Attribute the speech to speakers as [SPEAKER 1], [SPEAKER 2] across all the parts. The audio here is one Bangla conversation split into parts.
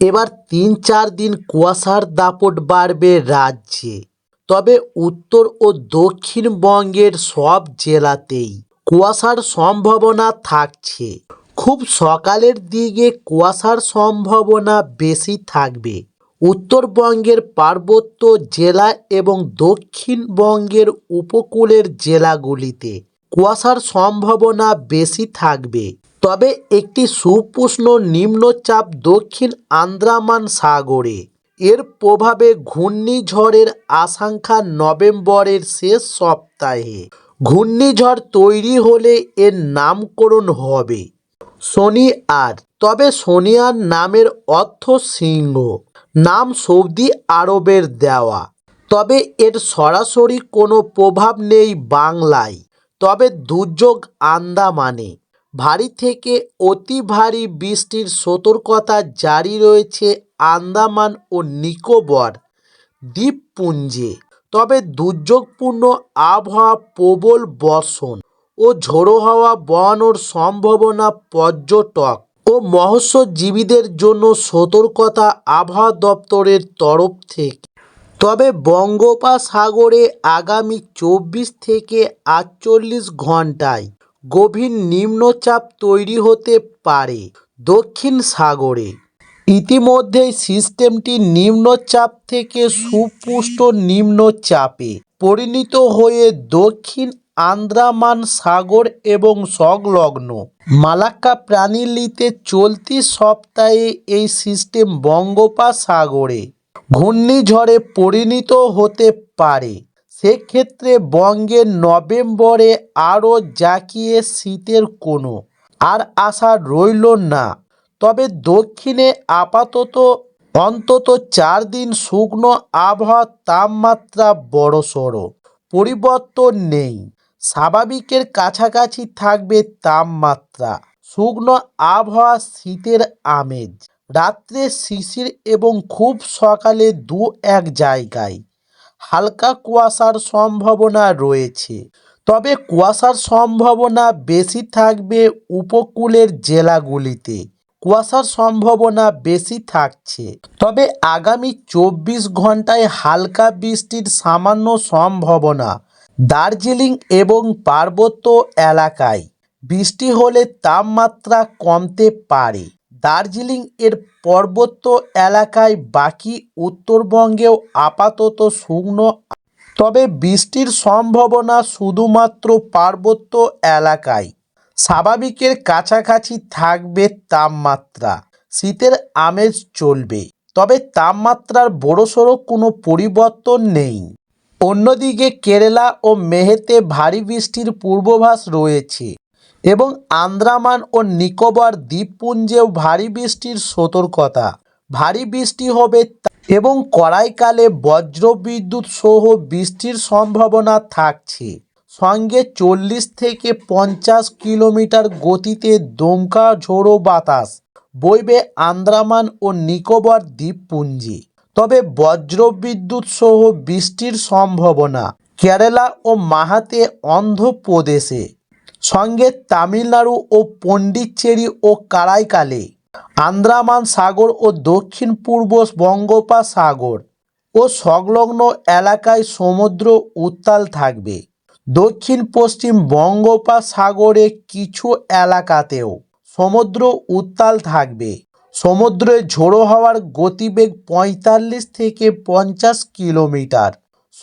[SPEAKER 1] এবার তিন চার দিন কুয়াশার দাপট বাড়বে রাজ্যে। তবে উত্তর ও দক্ষিণবঙ্গের সব জেলাতেই কুয়াশার সম্ভাবনা থাকছে। খুব সকালের দিকে কুয়াশার সম্ভাবনা বেশি থাকবে। উত্তরবঙ্গের পার্বত্য জেলা এবং দক্ষিণবঙ্গের উপকূলের জেলাগুলিতে কুয়াশার সম্ভাবনা বেশি থাকবে। তবে একটি সুপুষ্ণ নিম্নচাপ দক্ষিণ আন্দামান সাগরে। এর প্রভাবে ঘূর্ণিঝড়ের আশঙ্কা নভেম্বরের শেষ সপ্তাহে। ঘূর্ণিঝড় তৈরি হলে এর নামকরণ হবে। শনি আর, তবে সোনিয়ার নামের অর্থ সিংহ নাম সৌদি আরবের দেওয়া। তবে এর সরাসরি কোনো প্রভাব নেই বাংলায়। তবে দুর্যোগ আন্দামানে। ভারী থেকে অতি ভারী বৃষ্টির সতর্কতা জারি রয়েছে আন্দামান ও নিকোবর দ্বীপপুঞ্জে। তবে দুর্যোগপূর্ণ আবহাওয়া প্রবল বর্ষণ ও ঝোড়ো হাওয়া বহানোর সম্ভাবনা পর্যটক ও মৎস্যজীবীদের জন্য সতর্কতা আবহাওয়া দপ্তরের তরফ থেকে। তবে বঙ্গোপসাগরে আগামী চব্বিশ থেকে আটচল্লিশ ঘন্টায় গভীর নিম্নচাপ তৈরি হতে পারে দক্ষিণ সাগরে। ইতিমধ্যেই সিস্টেমটি নিম্নচাপ থেকে সুপুষ্ট নিম্নচাপে পরিণত হয়ে দক্ষিণ আন্দামান সাগর এবং সংলগ্ন মালাক্কা প্রাণীলিতে চলতি সপ্তাহে এই সিস্টেম বঙ্গোপসাগরে ঘূর্ণিঝড়ে পরিণত হতে পারে। সেক্ষেত্রে বঙ্গের নভেম্বরে আরও জাঁকিয়ে শীতের কোনো আর আশা রইল না। তবে দক্ষিণে আপাতত অন্তত চার দিন শুকনো আবহাওয়ার তাপমাত্রা বড়সড়, পরিবর্তন নেই। স্বাভাবিকের কাছাকাছি থাকবে তাপমাত্রা, শুকনো আবহাওয়া, শীতের আমেজ। রাত্রে শিশির এবং খুব সকালে দু এক জায়গায় হালকা কুয়াশার সম্ভাবনা রয়েছে। তবে কুয়াশার সম্ভাবনা বেশি থাকবে উপকূলের জেলাগুলিতে। কুয়াশার সম্ভাবনা বেশি থাকছে। তবে আগামী চব্বিশ ঘন্টায় হালকা বৃষ্টির সামান্য সম্ভাবনা দার্জিলিং এবং পার্বত্য এলাকায়। বৃষ্টি হলে তাপমাত্রা কমতে পারে। দার্জিলিং এর পার্বত্য এলাকায় বাকি উত্তরবঙ্গেও আপাতত শুকনো তবে বৃষ্টির সম্ভাবনা শুধুমাত্র পার্বত্য এলাকায়। স্বাভাবিকের কাছাকাছি থাকবে তাপমাত্রা। শীতের আমেজ চলবে। তবে তাপমাত্রার বড়সড় কোনো পরিবর্তন নেই। অন্যদিকে কেরালা ও মেহেতে ভারী বৃষ্টির পূর্বাভাস রয়েছে। এবং আন্দামান ও নিকোবর দ্বীপপুঞ্জেও ভারী বৃষ্টির সতর্কতা। ভারী বৃষ্টি হবে এবং কড়াইকালে বজ্রবিদ্যুৎ সহ বৃষ্টির সম্ভাবনা থাকছে। সঙ্গে চল্লিশ থেকে পঞ্চাশ কিলোমিটার গতিতে দমকা ঝোড়ো বাতাস বইবে আন্দামান ও নিকোবর দ্বীপপুঞ্জে। তবে বজ্রবিদ্যুৎ সহ বৃষ্টির সম্ভাবনা কেরালা ও মাহাতে অন্ধ্রপ্রদেশে। সঙ্গে তামিলনাড়ু ও পণ্ডিচেরি ও কারাইকালে আন্দামান সাগর ও দক্ষিণ পূর্ব বঙ্গোপসাগর ও সংলগ্ন এলাকায় সমুদ্র উত্তাল থাকবে। দক্ষিণ পশ্চিম বঙ্গোপসাগরে কিছু এলাকাতেও সমুদ্র উত্তাল থাকবে। সমুদ্রে ঝোড়ো হওয়ার গতিবেগ পঁয়তাল্লিশ থেকে পঞ্চাশ কিলোমিটার,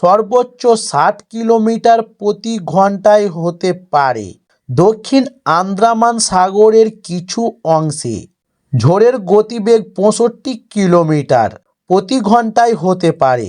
[SPEAKER 1] সর্বোচ্চ ষাট কিলোমিটার প্রতি ঘন্টায় হতে পারে। দক্ষিণ আন্দ্রামান সাগরের কিছু অংশে ঝড়ের গতিবেগ পঁয়ষট্টি কিলোমিটার প্রতি ঘন্টায় হতে পারে।